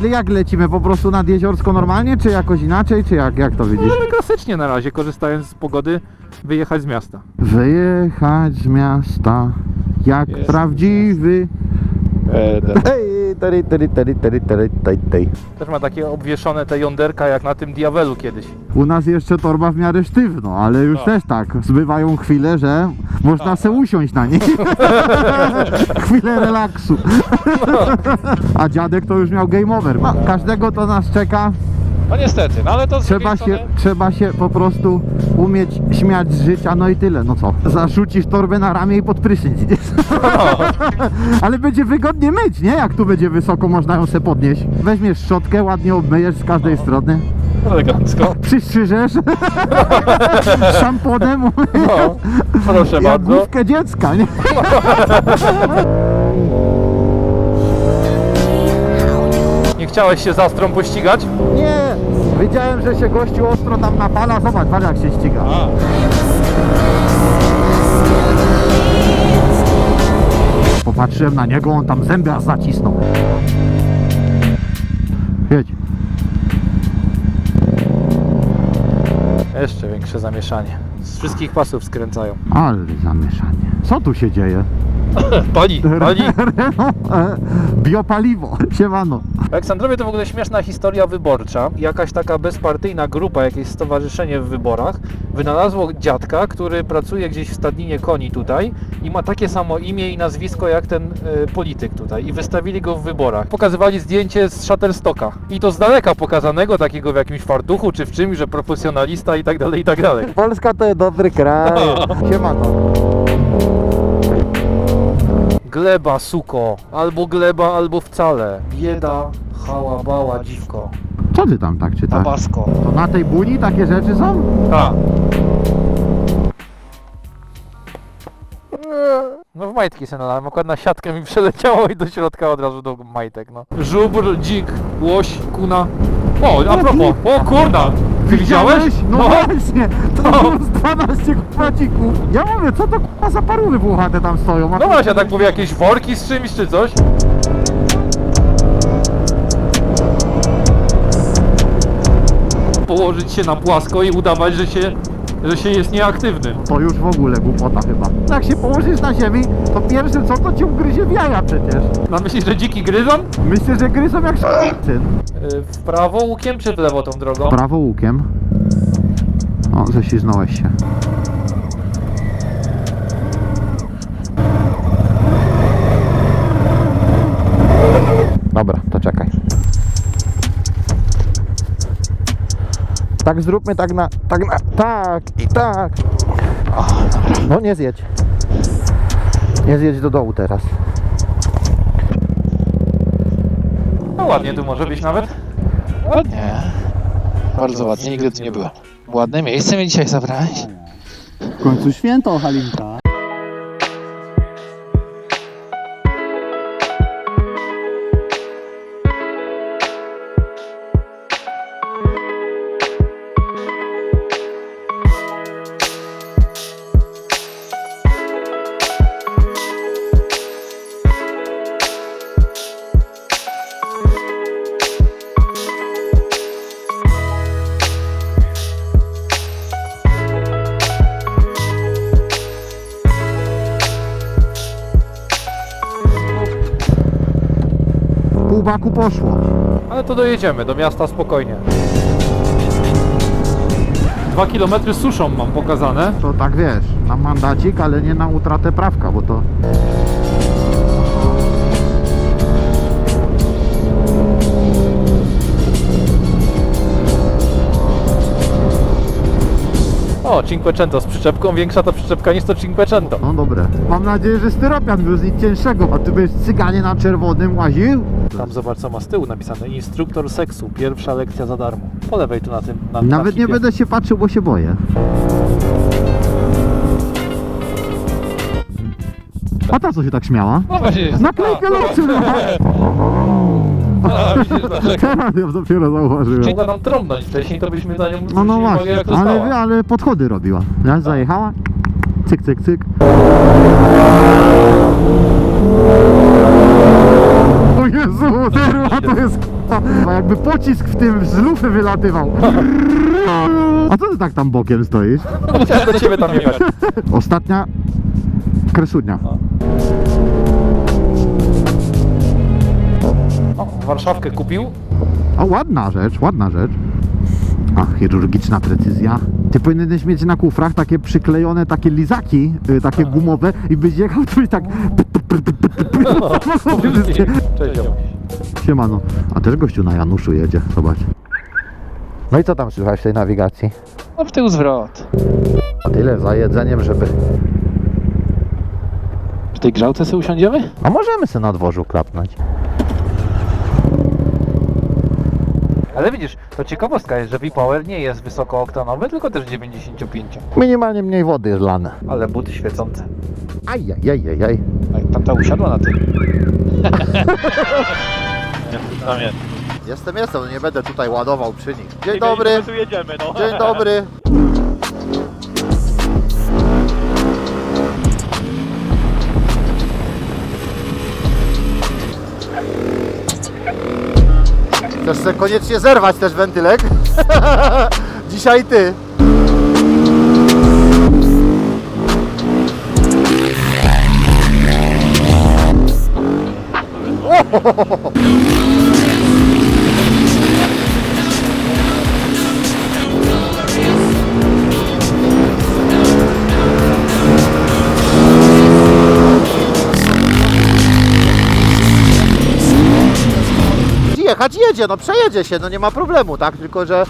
Czyli jak lecimy? Po prostu nad jeziorsko normalnie, czy jakoś inaczej, czy jak, jak to widzisz? Możemy klasycznie na razie, korzystając z pogody, wyjechać z miasta. Wyjechać z miasta jak Jest. prawdziwy. Ej, tej, tej. Też ma takie obwieszone te jąderka jak na tym Diabelu kiedyś. U nas jeszcze torba w miarę sztywno, ale już Tak. też tak. Zbywają chwile, że można Tak, se usiąść na niej. Chwilę relaksu. A dziadek to już miał game over. No, każdego to nas czeka. No niestety, no ale to z Trzeba drugiej się, strony- trzeba się po prostu umieć śmiać z życia, no i tyle. No co? Zarzucisz torbę na ramię i pod prysznic idziesz. Ale będzie wygodnie myć, nie? Jak tu będzie wysoko, można ją se podnieść. Weźmiesz szczotkę, ładnie obmyjesz z każdej strony. Elegancko. Przystrzyżesz szamponem No, proszę jak bardzo. główkę dziecka, nie? Chciałeś się z Astrą pościgać? Nie! Wiedziałem, że się gościu ostro tam napala. Zobacz, patrz jak się ściga. A. Popatrzyłem na niego, on tam zęby aż zacisnął. Jedź. Jeszcze większe zamieszanie. Z wszystkich pasów skręcają. Ale zamieszanie. Co tu się dzieje? Pali, pali. E, biopaliwo. Siemano. Aleksandrowie to w ogóle śmieszna historia wyborcza. Jakaś taka bezpartyjna grupa, jakieś stowarzyszenie w wyborach wynalazło dziadka, który pracuje gdzieś w stadninie koni tutaj i ma takie samo imię i nazwisko jak ten e, polityk tutaj i wystawili go w wyborach. Pokazywali zdjęcie z Shutterstocka i to z daleka pokazanego, takiego w jakimś fartuchu czy w czymś, że profesjonalista i tak dalej, i tak dalej. Polska to jest dobry kraj. Siemano. Gleba, suko, albo gleba, albo wcale. Bieda, hała, bała, dziwko. Co ty tam tak czytasz? Tabasko. To na tej buni takie rzeczy są? Tak. No w majtki się nalałem, akurat na siatkę mi przeleciało i do środka od razu do majtek, no. Żubr, dzik, łoś, kuna. O, a propos, o kurda! Ty widziałeś? No, właśnie, to było z 12 kłacików. Ja mówię, co to k***a za parówy włochate tam stoją? A No właśnie, ja tak mówię, jakieś worki z czymś czy coś? Położyć się na płasko i udawać, że się, że się jest nieaktywny. To już w ogóle głupota chyba. Jak się położysz na ziemi, to pierwsze co to cię ugryzie w jaja przecież. No myślisz, że dziki gryzą? Myślę, że gryzą jak syn. Y, W prawo łukiem czy w lewo tą drogą? Prawo łukiem. O, ześliznąłeś się. Dobra, to czekaj. Tak zróbmy tak na, tak na, tak i tak. O. No nie zjedź. Nie zjedź do dołu teraz. No ładnie tu może być nawet. Ładnie. Bardzo ładnie, nigdy tu nie byłem. Ładne miejsce mnie dzisiaj zabrałeś. W końcu święto, Halinka. Pół baku poszło. Ale to dojedziemy do miasta spokojnie. Dwa kilometry suszą mam pokazane. To tak wiesz, na mandacik, ale nie na utratę prawka, bo to... O, Cinquecento z przyczepką. Większa to przyczepka niż to Cinquecento. No dobre. Mam nadzieję, że styropian wiózł nic cięższego. A ty byś cyganie na czerwonym łaził? Tam zobacz co ma z tyłu napisane. Instruktor seksu. Pierwsza lekcja za darmo. Po lewej tu na tym. Na, na Nawet nie flipie. będę się patrzył, bo się boję. A ta co się tak śmiała? No właśnie, Naklejkę losu! Teraz ją dopiero zauważyłem. Mogła nam trąbnąć wcześniej, to byśmy za nią No no zwrócili uwagę, właśnie, jak ale, ale podchody robiła. Ja zajechała. Cyk, cyk, cyk. O Jezu, terwa to jest k***a. Jakby pocisk w tym z lufy wylatywał. A co ty tak tam bokiem stoisz? Chciałem do ciebie tam jechać. Ostatnia kresudnia. Warszawkę kupił. O, ładna rzecz, ładna rzecz. A, chirurgiczna precyzja. Ty powinieneś mieć na kufrach takie przyklejone takie lizaki, y, takie gumowe i byś jechał tu i tak... Cześć. Siemano. A też gościu na Januszu jedzie, zobacz. No i co tam słychać w tej nawigacji? No w tył zwrot. A tyle za jedzeniem, żeby... W tej grzałce sobie usiądziemy? A możemy sobie na dworzu klapnąć. Ale widzisz, to ciekawostka jest, że V-Power nie jest wysokooktanowy, tylko też 95. Minimalnie mniej wody jest lane. Ale buty świecące. Ajajajajaj. Jak tamta usiadła na tym. Tam jest. Jestem, jestem, no nie będę tutaj ładował przy nich. Dzień dobry, wiem, Tu jedziemy, no. dzień dobry. Chcesz sobie koniecznie zerwać też wentylek? Dzisiaj ty. jechać jedzie, no przejedzie się, no nie ma problemu, tak? Tylko, że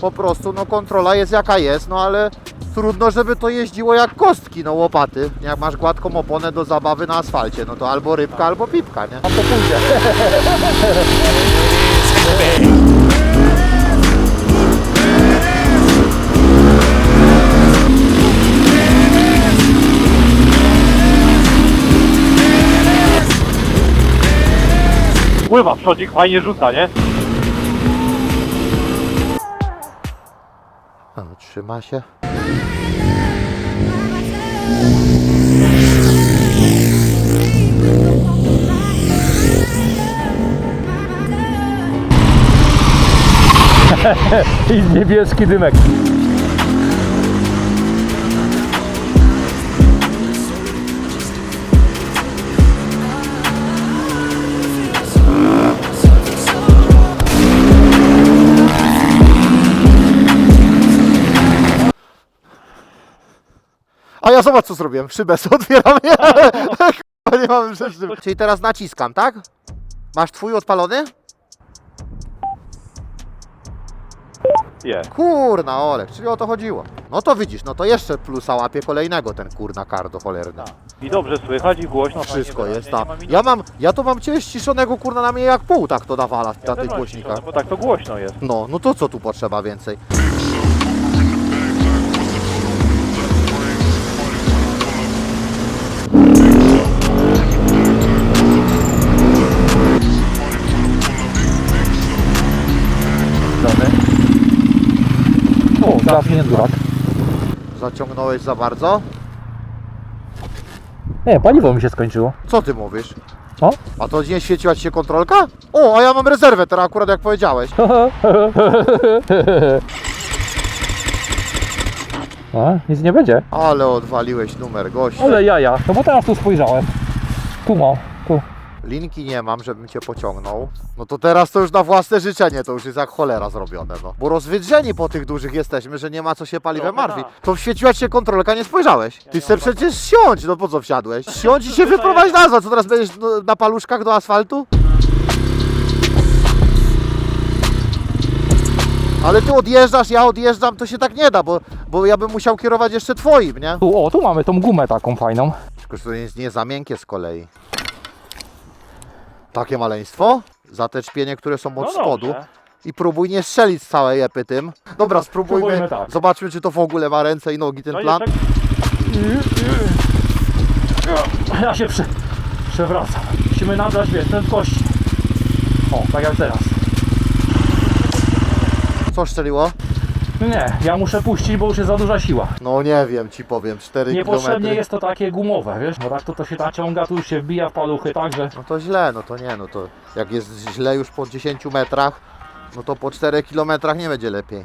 po prostu no kontrola jest jaka jest, no ale trudno, żeby to jeździło jak kostki, no łopaty. Jak masz gładką oponę do zabawy na asfalcie, no to albo rybka, albo pipka, nie? Pływa, przodzik fajnie rzuca, nie? No, trzyma się. I niebieski dymek. Ja zobacz co zrobiłem, szybę sobie otwieram, nie? Kurwa, nie mamy rzeczy. Czyli teraz naciskam, tak? Masz twój odpalony? Jest. Kurna Olek, czyli o to chodziło. No to widzisz, no to jeszcze plusa łapie kolejnego ten kurna kardo cholerny. I dobrze słychać i głośno. Wszystko fajnie jest wyraźnie, tam. nie ma Ja mam, ja to mam cię ściszonego kurna na mnie jak pół tak to nawala na Ja tych mam głośnikach. ściszone, Bo tak to głośno jest. No, no to co tu potrzeba więcej? O, zamknięty rak. Zaciągnąłeś za bardzo? Nie, paliwo mi się skończyło. Co ty mówisz? Co? A to nie świeciła ci się kontrolka? O, a ja mam rezerwę teraz akurat jak powiedziałeś. A, nic nie będzie. Ale odwaliłeś numer gościa. Ale jaja. No bo teraz tu spojrzałem. Tu mam. Linki nie mam, żebym cię pociągnął. No to teraz to już na własne życzenie, to już jest jak cholera zrobione, no. Bo rozwydrzeni po tych dużych jesteśmy, że nie ma co się paliwem Trochę martwić. tak. To świeciła ci się kontrolka, nie spojrzałeś. Ty se przecież siądź, no po co wsiadłeś? Siądź i się wyprowadź nazwa, co teraz będziesz no, na paluszkach do asfaltu? Ale ty odjeżdżasz, ja odjeżdżam, to się tak nie da, bo, bo ja bym musiał kierować jeszcze twoim, nie? Tu, o, tu mamy tą gumę taką fajną. Tylko, że to jest nie za miękkie z kolei. Takie maleństwo? Za te czpienie, które są od No spodu. dobrze. I próbuj nie strzelić z całej epy tym. Dobra, spróbujmy. Spróbujmy tak. Zobaczmy, czy to w ogóle ma ręce i nogi ten No plan. tak- Ja się prze, przewracam. Musimy nabrać, wiesz, prędkości. O, tak jak teraz. Co strzeliło? Nie, ja muszę puścić, bo już jest za duża siła. No nie wiem, ci powiem, 4 Niepotrzebnie jest to takie gumowe, wiesz? Bo tak to, to się naciąga, tu już się wbija w paluchy, także... No to źle, no to nie, no to jak jest źle już po 10 metrach, no to po 4 kilometrach nie będzie lepiej.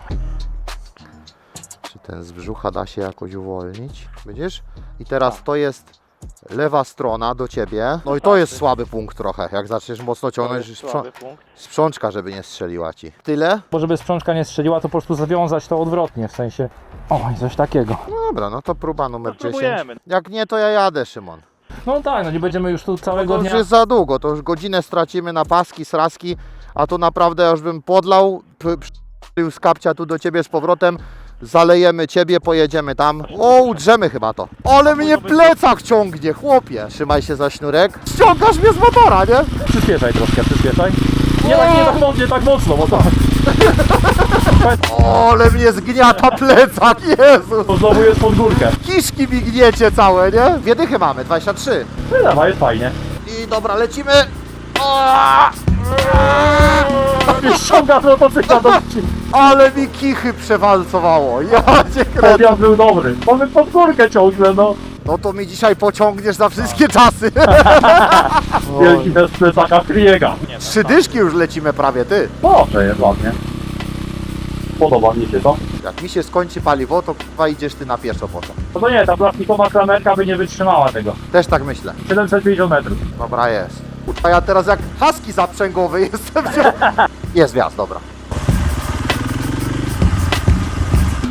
Czy ten z brzucha da się jakoś uwolnić? Widzisz? I teraz to jest lewa strona do ciebie. No i to jest słaby punkt trochę, jak zaczniesz mocno ciągnąć, punkt. sprzączka, żeby nie strzeliła ci. Tyle? Bo żeby sprzączka nie strzeliła, to po prostu zawiązać to odwrotnie, w sensie... Oj, coś takiego. No dobra, no to próba numer No 10. próbujemy. Jak nie, to ja jadę, Szymon. No tak, no nie będziemy już tu No całego to już dnia... jest za długo, to już godzinę stracimy na paski, sraski, a to naprawdę już bym podlał, p- przyjął z kapcia tu do ciebie z powrotem, zalejemy ciebie, pojedziemy tam. O, udrzemy chyba to. Ale mnie plecak ciągnie, chłopie. Trzymaj się za sznurek. Ściągasz mnie z motora, nie? Przyspieszaj troszkę, przyspieszaj. Nie tak, nie tak, mo- nie tak mocno, bo to... O, ale mnie zgniata plecak, Jezu. To znowu jest pod górkę. Kiszki mi gniecie całe, nie? Wiedychy mamy, 23. No dawaj, jest fajnie. I dobra, lecimy. O! Mnie ściąga z motocykla do wsi. Ale mi kichy przewalcowało. Ja cię kręcę. Podjazd był dobry. Mamy pod górkę ciągle, no. No to mi dzisiaj pociągniesz za wszystkie czasy. Wielki bez plecaka Kriega. Trzy dyszki już lecimy prawie, ty. Dobrze jest ładnie. Podoba mi się to. Jak mi się skończy paliwo, to chyba idziesz ty na pieszo potem. No to nie, ta plastikowa klamerka by nie wytrzymała tego. Też tak myślę. 750 metrów. Dobra jest. A ja teraz jak haski zaprzęgowy jestem. Jest wjazd, dobra.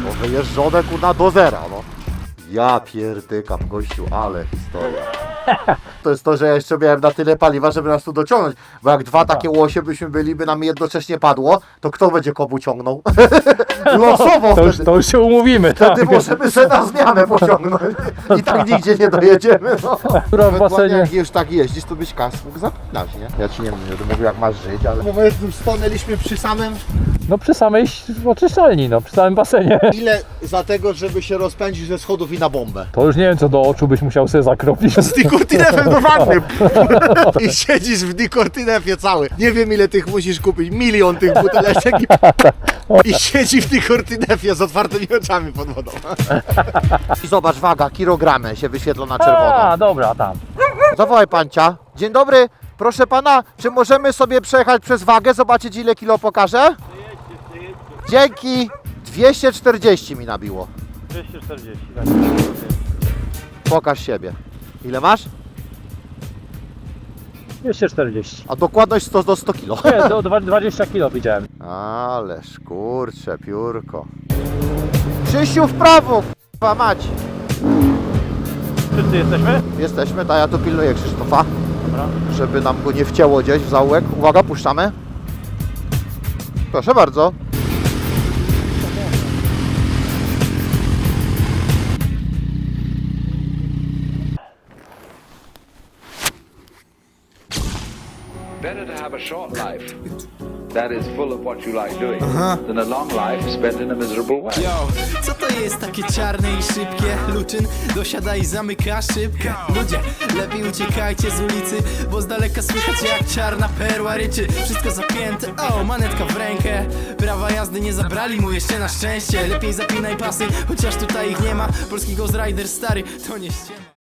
To wyjeżdżone kurna do zera, no. Ja pierdykam gościu, ale historia. To jest to, że ja jeszcze miałem na tyle paliwa, żeby nas tu dociągnąć. Bo jak dwa takie łosie byśmy byli, by nam jednocześnie padło, to kto będzie komu ciągnął? Losowo To już, wtedy. to już się umówimy, tak. Wtedy możemy sobie na zmianę pociągnąć. I tak nigdzie nie dojedziemy. No. Która w basenie... Jak już tak jeździsz, to byś kas mógł zapinać, nie? Ja ci nie będę mówił jak masz żyć, ale... Mówię, stanęliśmy przy samym... No przy samej oczyszczalni, no, przy samym basenie. Ile za tego, żeby się rozpędzić ze schodów i na bombę? To już nie wiem, co do oczu byś musiał sobie zakropić. Z dikortynefem do wanny. I siedzisz w dikortynefie cały. Nie wiem ile tych musisz kupić. Milion tych buteleczek i... I siedzi w dikortynefie z otwartymi oczami pod wodą. I zobacz, waga, kilogramy się wyświetla na czerwono. A, dobra, tam. Zawołaj pancia. Dzień dobry, proszę pana, czy możemy sobie przejechać przez wagę, zobaczyć ile kilo pokaże? Dzięki. 240 mi nabiło. 240. tak. Pokaż siebie. Ile masz? 240. A dokładność 100 do 100 kilo. Nie, do dwa- 20 kilo widziałem. Ależ kurcze, piórko. Krzysiu w prawo, k***a mać. Wszyscy jesteśmy? Jesteśmy, ta ja tu pilnuję Krzysztofa, Dobra. żeby nam go nie wcięło gdzieś w zaułek. Uwaga, puszczamy. Proszę bardzo. Short life that is full of what you like doing than a long life spent in a miserable way. Yo, co to jest takie czarne i szybkie? Luczyn dosiada i zamyka szybkę. Ludzie, lepiej uciekajcie z ulicy Bo z daleka słychać jak czarna perła ryczy. Wszystko zapięte, o, manetka w rękę. Prawa jazdy nie zabrali mu jeszcze na szczęście. Lepiej zapinaj pasy, chociaż tutaj ich nie ma. Polski Ghost Rider stary, to nie ściema